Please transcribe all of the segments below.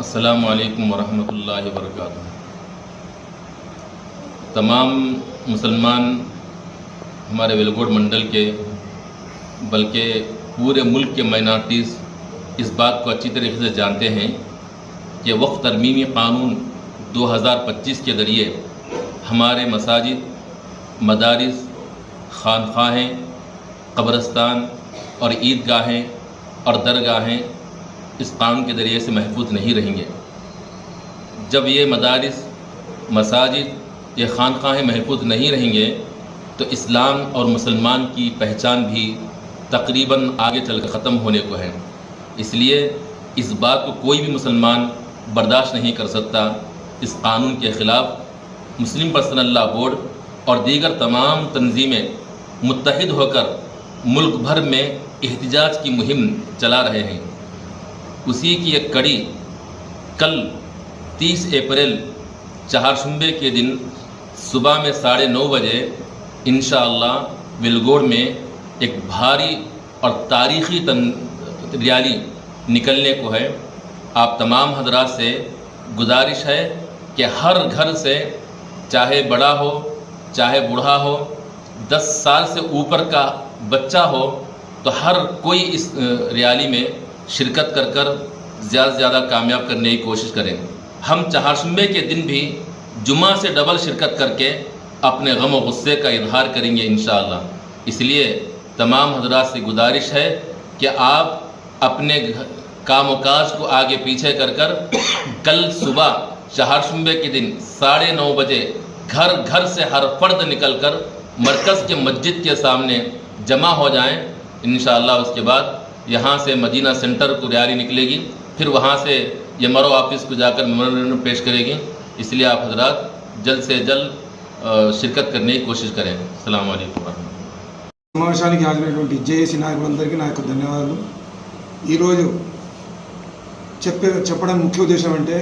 السلام علیکم ورحمۃ اللہ وبرکاتہ۔ تمام مسلمان ہمارے ویلگوڑ منڈل کے، بلکہ پورے ملک کے مائنارٹیز اس بات کو اچھی طریقے سے جانتے ہیں کہ وقت ترمیمی قانون دو ہزار پچیس کے ذریعے ہمارے مساجد، مدارس خانخواہیں قبرستان اور عیدگاہیں اور درگاہیں اس قانون کے ذریعے سے محفوظ نہیں رہیں گے۔ جب یہ مدارس، مساجد یہ خانقاہیں محفوظ نہیں رہیں گے، تو اسلام اور مسلمان کی پہچان بھی تقریباً آگے چل کر ختم ہونے کو ہے۔ اس لیے اس بات کو کوئی بھی مسلمان برداشت نہیں کر سکتا۔ اس قانون کے خلاف مسلم پرسنل لا بورڈ اور دیگر تمام تنظیمیں متحد ہو کر ملک بھر میں احتجاج کی مہم چلا رہے ہیں۔ اسی کی ایک کڑی کل تیس اپریل چہارشنبے کے دن صبح میں ساڑھے نو بجے انشاءاللہ ویلگوڑ میں ایک بھاری اور تاریخی تن ریالی نکلنے کو ہے۔ آپ تمام حضرات سے گزارش ہے کہ ہر گھر سے چاہے بڑا ہو، چاہے بوڑھا ہو، دس سال سے اوپر کا بچہ ہو، تو ہر کوئی اس ریالی میں شرکت کر کر زیادہ سے زیادہ کامیاب کرنے کی کوشش کریں۔ ہم چہارشنبے کے دن بھی جمعہ سے ڈبل شرکت کر کے اپنے غم و غصے کا اظہار کریں گے انشاءاللہ۔ اس لیے تمام حضرات سے گزارش ہے کہ آپ اپنے کام و کاج کو آگے پیچھے کر کر کل صبح چہارشنبے کے دن ساڑھے نو بجے گھر گھر سے ہر فرد نکل کر مرکز کے مسجد کے سامنے جمع ہو جائیں۔ انشاءاللہ اس کے بعد یہاں سے مدینہ سینٹر کو ریالی نکلے گی پھر وہاں سے یہ مرو آفس کو جا کر میمورنڈم پیش کرے گی اس لیے آپ حضرات جلد سے جلد شرکت کرنے کی کوشش کریں السلام علیکم ورحمۃ సమావేశానికి హాజరైనటువంటి జేఏసీ నాయకులందరికీ నా యొక్క ధన్యవాదాలు ఈరోజు చెప్పే చెప్పడం ముఖ్య ఉద్దేశం అంటే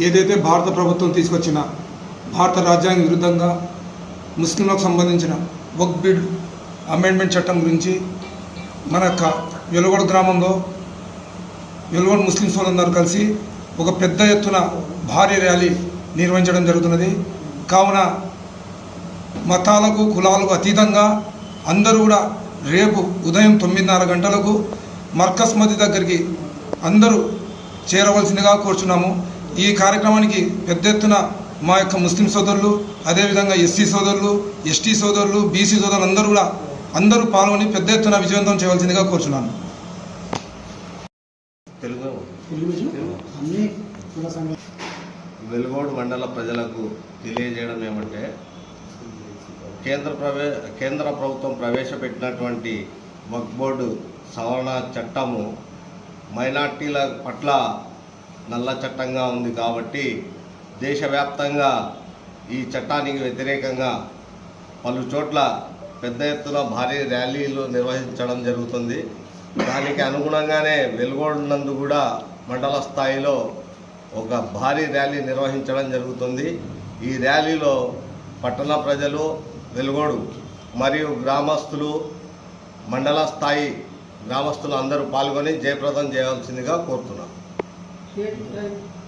ఏదైతే భారత ప్రభుత్వం తీసుకొచ్చిన భారత రాజ్యాంగ విరుద్ధంగా ముస్లింలకు సంబంధించిన వక్ బిడ్ అమెండ్మెంట్ చట్టం గురించి మన క వెలుగొడ గ్రామంలో వెలుగొడ ముస్లిం సోదరులందరూ కలిసి ఒక పెద్ద ఎత్తున భారీ ర్యాలీ నిర్వహించడం జరుగుతున్నది. కావున మతాలకు కులాలకు అతీతంగా అందరూ కూడా రేపు ఉదయం తొమ్మిదిన్నర గంటలకు మర్కస్ మధ్య దగ్గరికి అందరూ చేరవలసిందిగా కోరుచున్నాము. ఈ కార్యక్రమానికి పెద్ద ఎత్తున మా యొక్క ముస్లిం సోదరులు అదేవిధంగా ఎస్సీ సోదరులు ఎస్టీ సోదరులు బీసీ సోదరులు అందరూ కూడా అందరూ పాల్గొని పెద్ద ఎత్తున విజయవంతం చేయవలసిందిగా కోరుచున్నాను. తెలుగు వెలుగోడు మండల ప్రజలకు తెలియజేయడం ఏమంటే కేంద్ర ప్రవే కేంద్ర ప్రభుత్వం ప్రవేశపెట్టినటువంటి వక్ బోర్డు సవరణ చట్టము మైనార్టీల పట్ల నల్ల చట్టంగా ఉంది కాబట్టి దేశవ్యాప్తంగా ఈ చట్టానికి వ్యతిరేకంగా పలు చోట్ల పెద్ద ఎత్తున భారీ ర్యాలీలు నిర్వహించడం జరుగుతుంది. దానికి అనుగుణంగానే వెలుగోడు కూడా మండల స్థాయిలో ఒక భారీ ర్యాలీ నిర్వహించడం జరుగుతుంది. ఈ ర్యాలీలో పట్టణ ప్రజలు వెలుగోడు మరియు గ్రామస్తులు మండల స్థాయి గ్రామస్తులు అందరూ పాల్గొని జయప్రదం చేయవలసిందిగా కోరుతున్నాం.